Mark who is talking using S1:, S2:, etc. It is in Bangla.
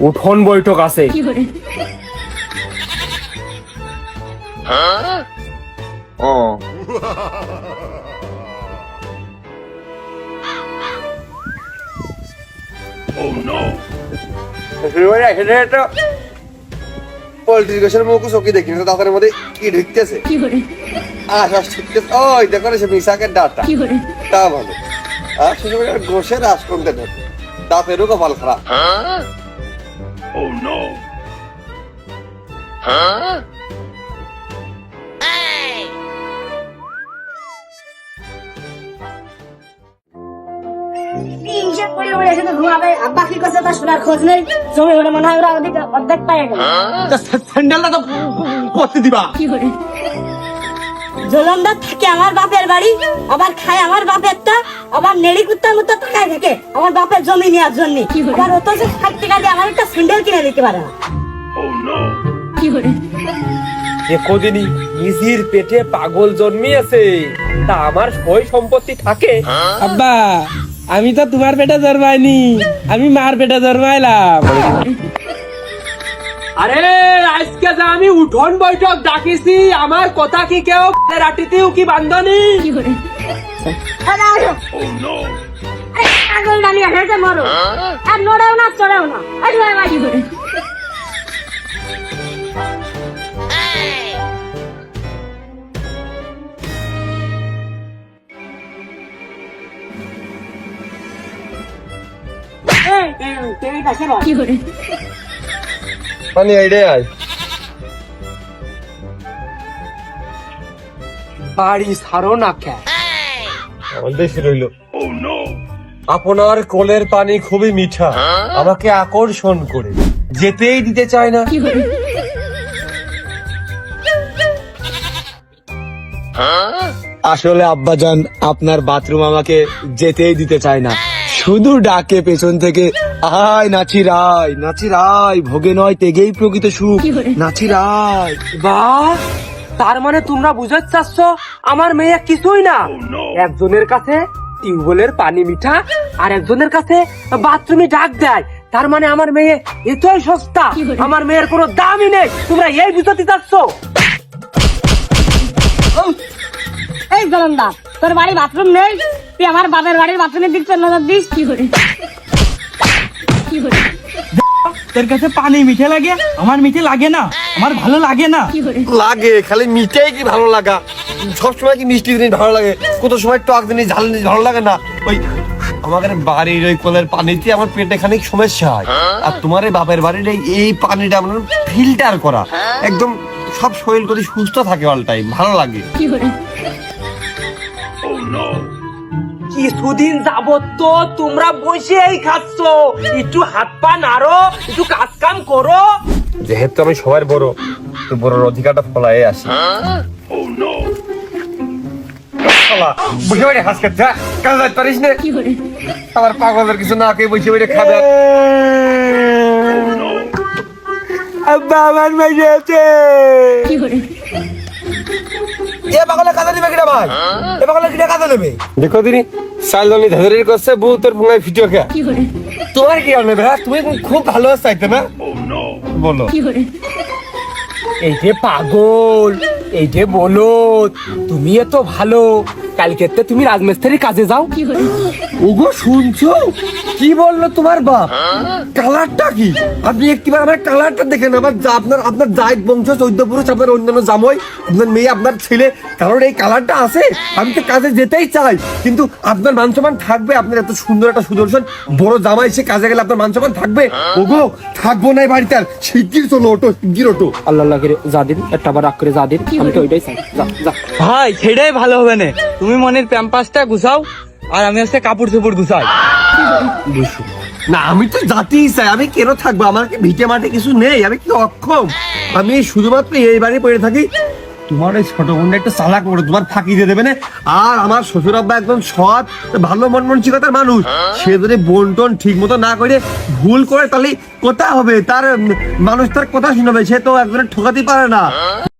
S1: উঠোন বৈঠক আছে।
S2: ও। পোল্ট্রি গোসের চকি দেখি না দাঁতের মধ্যে কি ঢুকতেছে? আশ্বাস ঢুকতেছে। ওই দেখো রে সে মিশাকের ডাটা। তা ভালো। আর শ্বশুর গোসের আশ করতে ঢোকে দাঁতেরও কপাল খারাপ
S3: করে আব্বা কি করছে তা শোনার খোঁজ নেই। জমি হলে মনে হয় ওরা অর্ধেক পাই গেল
S1: স্যান্ডেলটা তো পরতে দিবা।
S3: জলন্দার থাকে আমার বাপের বাড়ি আবার খায় আমার বাপেরটা আবার নেড়ি কুত্তার মতো টাকায় থাকে আমার বাপের জমি নেওয়ার জন্য। আবার অত যে ষাট টাকা দিয়ে আমার একটা স্যান্ডেল কিনে দিতে পারে না।
S1: একদিনই নিজের পেটে পাগল জন্মিয়েছে তা আমার সই সম্পত্তি থাকে।
S4: আব্বা আমি তো তোমার পেটে জন্মাইনি আমি মার পেটে জন্মাইলাম। আরে আজকে যে আমি উঠোন বৈঠক ডাকিছি আমার কথা কি কেউ রাটিতেও কি বান্ধনি
S3: আরে আসো। আরে হেঁটে মরো আর নড়েও না চড়েও না আরে বাবা কি করে
S2: এইটাই আয়
S1: বাড়ি সারো না কে
S2: বেশি রইল। আপনার কোলের পানি খুবই মিঠা। আমাকে আকর্ষণ করে। যেতেই দিতে চায় না।
S5: আসলে আব্বাজান আপনার বাথরুম আমাকে যেতেই দিতে চায় না। শুধু ডাকে পেছন থেকে। আয় নাচি রায় নাচি রায় ভোগে নয় তেগেই প্রকৃত সুখ। নাচি রায়।
S4: বাহ তার মানে তোমরা বুঝাতে চাচ্ছ আমার মেয়ে কিছুই না? একজনের কাছে টিউবওয়েলের পানি মিঠা আর একজনের কাছে বাথরুমে ডাক দেয়। তার মানে আমার মেয়ে এতই সস্তা আমার মেয়ের কোনো দামই নেই। তোমরা এই বুঝাতে চাচ্ছ?
S3: এই জলন্দা তোর বাড়ি বাথরুম নেই? তুই আমার বাপের বাড়ির বাথরুমের দিক নজর দিস? কি করে
S4: তোর কাছে পানি মিঠে লাগে? আমার মিঠে লাগে না। আমার ভালো লাগে না।
S2: লাগে, খালি মিঠাই কি ভালো লাগা? সবসময় কি মিষ্টি জিনিস ভালো লাগে? কত সময় টক জিনিস, ঝাল জিনিস ভালো লাগে না? ওই আমাদের বাড়ির ওই কলের পানিতে আমার পেটে খানিক সমস্যা হয়। আর তোমার এই বাপের বাড়ির এই- পানিটা আমার ফিল্টার করা। একদম সব শরীর প্রতি সুস্থ থাকে অল টাইম ভালো লাগে।
S4: কিছুদিন যাবত তো তোমরা বসেই খাচ্ছ। একটু হাত পা নাড়ো একটু কাজ কাম করো।
S2: যেহেতু আমি সবার বড় তো বড়র অধিকারটা ফলায় আসি। বসে বসে হাস খাচ্ছে হ্যাঁ? কাজে যাইতে পারিস না? আমার পাগলের কিছু না খেয়ে বসে বসে খাবে।
S4: আব্বা আমার আছে।
S2: এ কাজে কিনা ভাই? এ নেবে? দেখো দিনি সালদনি ধরে করছে বউ তোর ফোনে ভিডিও কে তোমার কি হবে হ্যাঁ? তুমি খুব ভালো চাইতে না? বলো।
S3: কি
S1: এই যে পাগল এই যে বলো তুমি এত ভালো। কালকে তুমি রাজমিস্ত্রির কাজে যাও।
S2: ওগো শুনছো? কি বলল তোমার বাপ? কালারটা কি? আপনি একটিবার আমার কালারটা দেখেন আমার যা- আপনার আপনার জায়দ বংশ চৌদ্দ পুরুষ আপনার অন্যান্য জামই আপনার মেয়ে আপনার ছেলে কারণ এই কালারটা আছে আমি তো কাজে যেতেই চাই। কিন্তু আপনার মান সম্মান থাকবে আপনার এত সুন্দর একটা সুদর্শন বড় জামাই সে কাজে গেলে আপনার মান সম্মান থাকবে। ওগো থাকব না এই বাড়িতে আর শিগগির চলো ওটো শিগগির ওটো
S4: আল্লাহ করে যা দিন একটা বার রাগ করে যা দিন আমি তো ওইটাই চাই। যা যা।
S6: ভাই সেটাই ভালো হবে না। তুমি মনের প্যাম্পাসটা গুছাও, আর আমি হচ্ছে কাপড় চোপড় গুছাই।
S2: না, আমি তো জাতিই চাই, আমি কেন থাকব? আমার কি ভিটে মাঠে কিছু নেই? আমি কি অক্ষম? আমি শুধুমাত্র এই বাড়ি পড়ে থাকি। তোমার ওই ছোট বোনটা একটু চালাক করে তোমার ফাঁকি দিয়ে দেবে না? আর আমার শ্বশুর আব্বা একদম সৎ, ভালো মন মানসিকতার মানুষ। সে যদি বোন টোন ঠিক মতো না করে, ভুল করে তাহলে কোথা হবে? তার মানুষ তার কথা শুনবে, সে তো একজনের ঠকাতে পারে না।